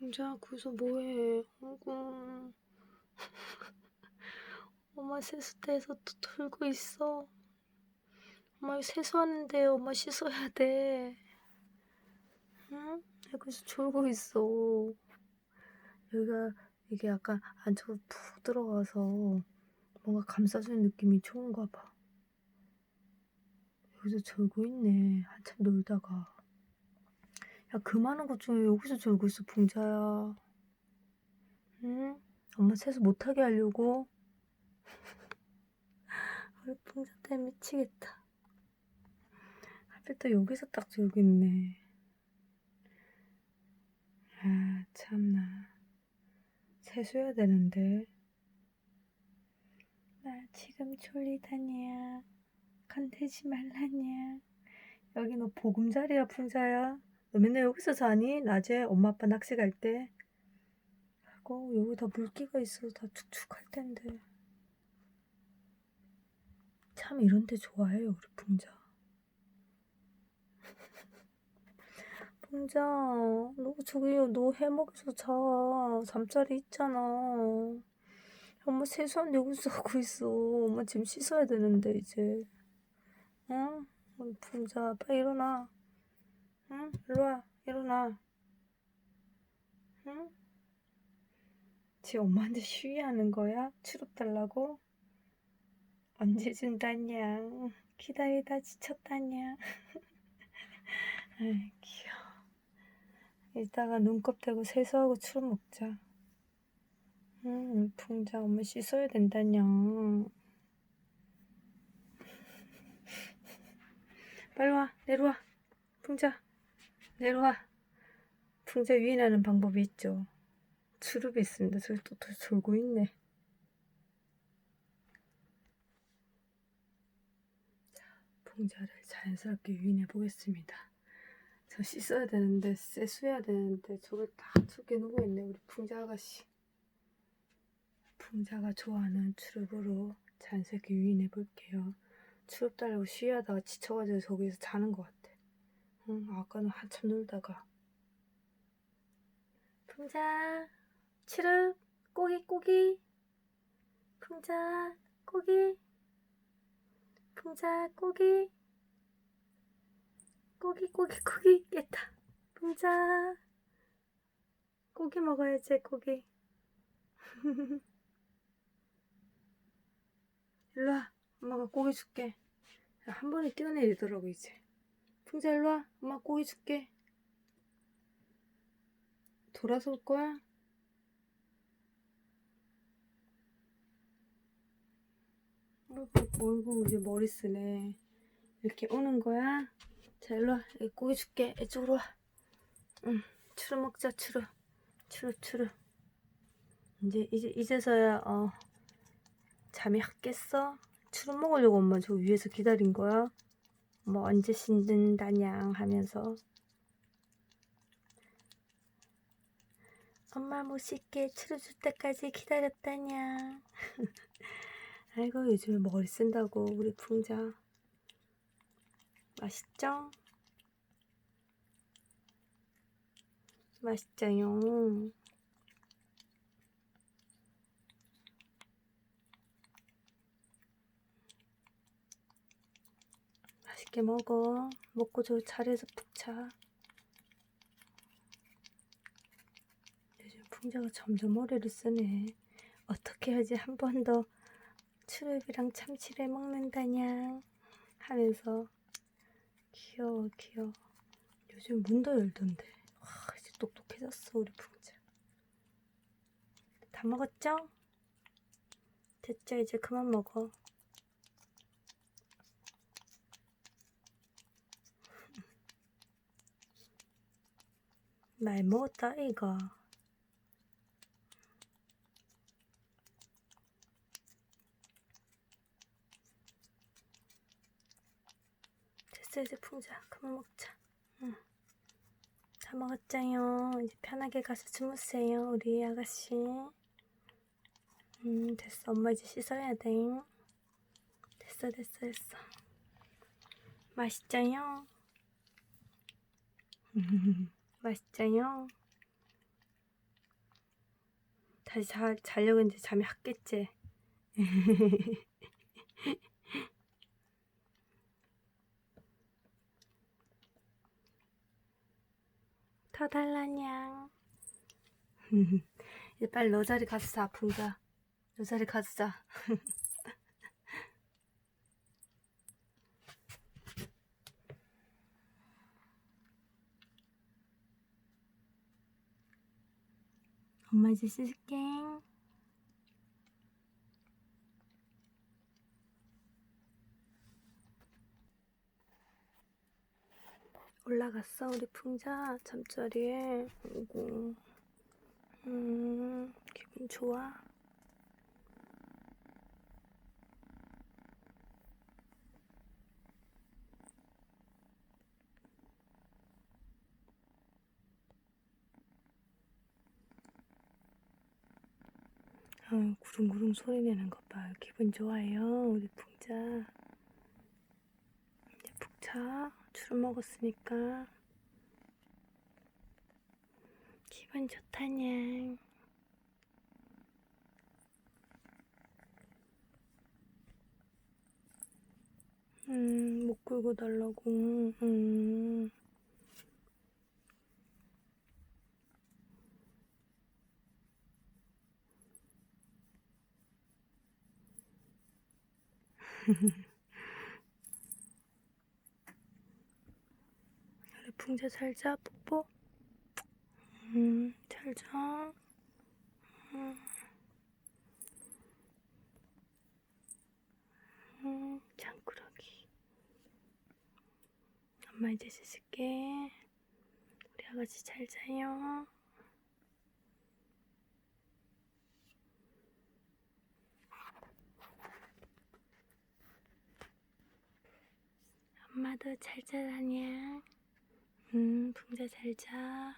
풍자 거기서 뭐해? 아이고. 엄마 세수대에서 또 돌고 있어. 엄마 세수하는데 엄마 씻어야 돼. 응? 여기서 졸고 있어. 여기가 이게 약간 안쪽으로 푹 들어가서 뭔가 감싸주는 느낌이 좋은가 봐. 여기서 졸고 있네. 한참 놀다가. 야, 그 많은 것 중에 여기서 졸고 있어, 붕자야. 응? 엄마 세수 못하게 하려고? 우리 붕자 때문에 미치겠다. 하필 또 여기서 딱 졸고 있네. 아, 참나. 세수해야 되는데. 나 지금 졸리다냐. 건들지 말라냐. 여기 너 보금자리야, 붕자야. 너 맨날 여기서 자니? 낮에 엄마 아빠 낚시 갈 때? 아이고, 여기 다 물기가 있어서 다 축축할 텐데. 참 이런 데 좋아해요, 우리 붕자. 붕자, 너 저기 너 해먹에서 자. 잠자리 있잖아. 엄마 세수한 여기서 하고 있어. 엄마 지금 씻어야 되는데, 이제. 응? 우리 붕자, 빨리 일어나. 응? 일로 와. 일어나. 응? 지금 엄마한테 쉬하는 거야? 추럽 달라고? 언제 준다냐? 기다리다 지쳤다냐? 아이, 귀여워. 이따가 눈곱 대고 세수하고 추럽 먹자. 응, 풍자 엄마 씻어야 된다냐. 빨리 와, 내려와. 풍자, 내려와. 풍자 유인하는 방법이 있죠. 추룹이 있습니다. 저기 또, 또 졸고 있네. 자, 풍자를 자연스럽게 유인해 보겠습니다. 저 씻어야 되는데, 세수해야 되는데, 저걸 다 저게 누워 있네, 우리 풍자 아가씨. 풍자가 좋아하는 추룹으로 자연스럽게 유인해 볼게요. 추룹 달라고 쉬하다가 지쳐가지고 저기서 자는 것 같아. 응, 아까는 한참 놀다가. 풍자, 추룹, 꼬기, 꼬기. 풍자, 꼬기. 풍자, 꼬기. 꼬기, 꼬기, 꼬기. 깼다. 풍자. 고기 먹어야지, 고기. 일로와. 엄마가 고기 줄게. 야, 한 번에 뛰어내리더라고, 이제. 풍자 일로 와. 엄마 고기 줄게. 돌아서 올 거야? 어이구, 어이구, 이제 머리 쓰네. 이렇게 오는 거야? 자, 일로 와. 여기 고기 줄게. 이쪽으로 와. 응, 추루 먹자, 추루. 추루, 추루. 이제, 이제, 이제서야, 어, 잠이 확 깼어? 추루 먹으려고 엄마 저 위에서 기다린 거야? 뭐, 언제 씻는다냥 하면서. 엄마 못 씻게 추루 줄 때까지 기다렸다냐. 아이고, 요즘에 머리 쓴다고, 우리 풍자. 맛있죠? 맛있죠요. 맛있게 먹어. 먹고 저 자리에서 푹 자. 요즘 풍자가 점점 머리를 쓰네. 어떻게 해야지 한 번 더 추루비랑 참치를 먹는다냐 하면서 귀여워 귀여워. 요즘 문도 열던데. 와 이제 똑똑해졌어 우리 풍자. 다 먹었죠? 됐죠 이제 그만 먹어. 말 먹었다 이거. 됐어 이제 풍자 그만 먹자. 응. 다 먹었자요. 이제 편하게 가서 주무세요 우리 아가씨. 음 됐어 엄마 이제 씻어야 돼. 됐어 됐어 됐어. 맛있죠요? 맛있죠요? 다시 자, 자려고 이제 잠이 확 깼지. 더 달라냥. 이제 빨리 너 자리 가서 자, 풍자. 너 자리 가서 자. 엄마 이제 씻을게. 올라갔어 우리 풍자 잠자리에. 아이고. 음 기분 좋아. 아, 구릉구릉 소리 내는 것 봐요. 기분 좋아요, 우리 풍자. 이제 푹 자. 술 먹었으니까. 기분 좋다냥. 음, 목 굴고 달라고. 음. 풍자 잘 자, 뽀뽀. 음, 잘 자. 음. 음, 장꾸러기. 엄마 이제 씻을게. 우리 아가씨 잘 자요. 엄마도 잘 자라냐? 음, 풍자 잘 자.